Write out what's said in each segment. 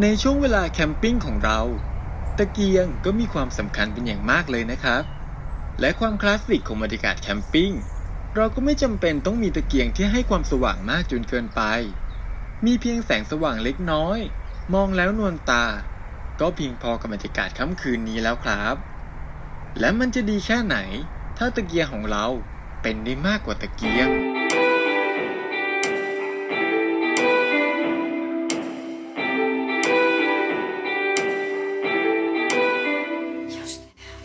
ในช่วงเวลาแคมปิ้งของเรา ตะเกียงก็มีความสำคัญเป็นอย่างมากเลยนะครับ และความคลาสสิกของบรรยากาศแคมปิ้งเราก็ไม่จำเป็นต้องมีตะเกียงที่ให้ความสว่างมากจนเกินไป มีเพียงแสงสว่างเล็กน้อย มองแล้วนวลตา ก็เพียงพอกับบรรยากาศค่ำคืนนี้แล้วครับ และมันจะดีแค่ไหน ถ้าตะเกียงของเราเป็นได้มากกว่าตะเกียง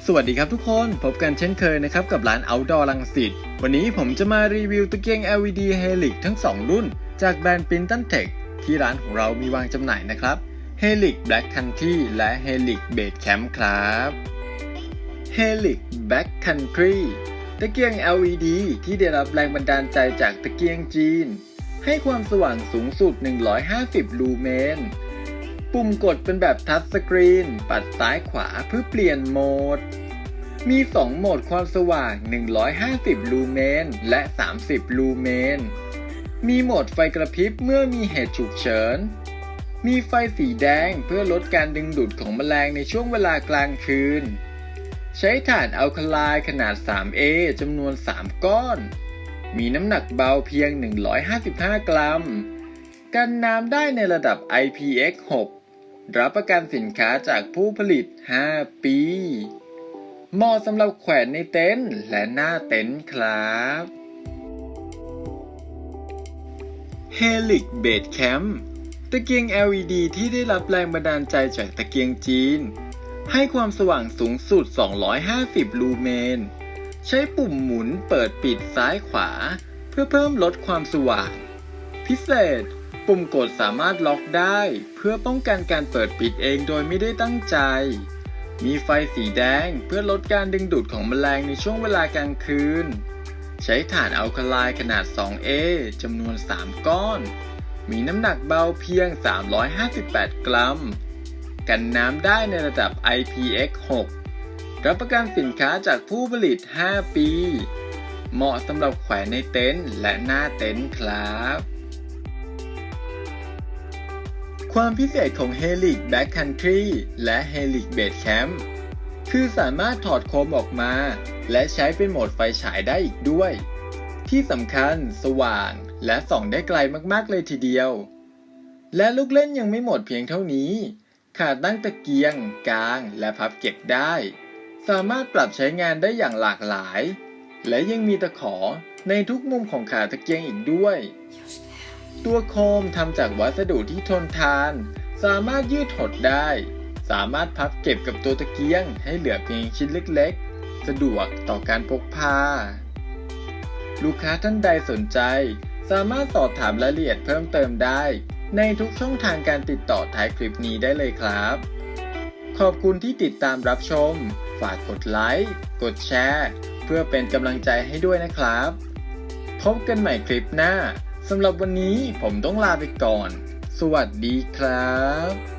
สวัสดีครับทุกคนพบกันเช่นเคยนะครับกับร้าน Outdoor ลังสิตวันนี้ผมจะมารีวิวตะเกียง LED Helix ทั้ง 2 รุ่น จากแบรนด์ Pinton Tech ที่ร้านของเรามีวางจำหน่ายนะครับ Helix Black Country และ Helix Base Camp ครับ Helix Black Country ตะเกียง LED ที่ได้รับแรงบันดาลใจจากตะเกียงจีน ให้ความสว่างสูงสุด 150 ลูเมน ปุ่มกดเป็นแบบทัชสกรีน ปัดซ้ายขวาเพื่อเปลี่ยนโหมด มี 2 โหมดความสว่าง 150 ลูเมน และ 30 ลูเมน มีโหมดไฟกระพริบเมื่อมีเหตุฉุกเฉิน มีไฟสีแดงเพื่อลดการดึงดูดของแมลงในช่วงเวลากลางคืน ใช้ถ่านอัลคาไลน์ขนาด 3A จำนวน 3 ก้อน มีน้ำหนักเบาเพียง 155 กรัมกันน้ำได้ในระดับ IPX6 รับประกันสินค้าจากผู้ผลิต 5 ปีเหมาะสำหรับแขวนในเต็นท์และหน้าเต็นท์ครับ Helix Base Camp ตะเกียง LED ที่ได้รับแรงบันดาลใจจากตะเกียงจีน ให้ความสว่างสูงสุด 250 ลูเมน ใช้ปุ่มหมุนเปิดปิดซ้ายขวา เพื่อเพิ่มลดความสว่าง พิเศษ ปุ่มกดสามารถล็อกได้ เพื่อป้องกันการเปิดปิดเองโดยไม่ได้ตั้งใจ มีไฟสีแดงเพื่อลดการดึงดูดของแมลงในช่วงเวลากลางคืน ใช้ถ่านอัลคาไลขนาด 2A จำนวน 3 ก้อน มีน้ำหนักเบาเพียง 358 กรัม กันน้ำได้ในระดับ IPX6 รับประกันสินค้าจากผู้ผลิต 5 ปี เหมาะสำหรับแขวนในเต็นท์และหน้าเต็นท์ครับ ความพิเศษของ Helix Back Country และ Helix Base Camp คือสามารถถอดโคมออกมา และใช้เป็นโหมดไฟฉายได้อีกด้วย ที่สำคัญสว่างและส่องได้ไกลมากๆเลยทีเดียว และลูกเล่นยังไม่หมดเพียงเท่านี้ ขาดตั้งตะเกียง กลางและพับเก็บได้ สามารถปรับใช้งานได้อย่างหลากหลาย และยังมีตะขอในทุกมุมของขาตะเกียงอีกด้วย ตัวโคมทำจากวัสดุที่ทนทาน สามารถยืดหดได้ สามารถพับเก็บกับตัวตะเกียง ให้เหลือเพียงชิ้นเล็กๆ สะดวกต่อการพกพา ลูกค้าท่านใดสนใจ สามารถสอบถามรายละเอียดเพิ่มเติมได้ ในทุกช่องทางการติดต่อท้ายคลิปนี้ได้เลยครับ ขอบคุณที่ติดตามรับชม ฝากกดไลค์ กดแชร์ เพื่อเป็นกำลังใจให้ด้วยนะครับ พบกันใหม่คลิปหน้า สำหรับวันนี้ผมต้องลาไปก่อน สวัสดีครับ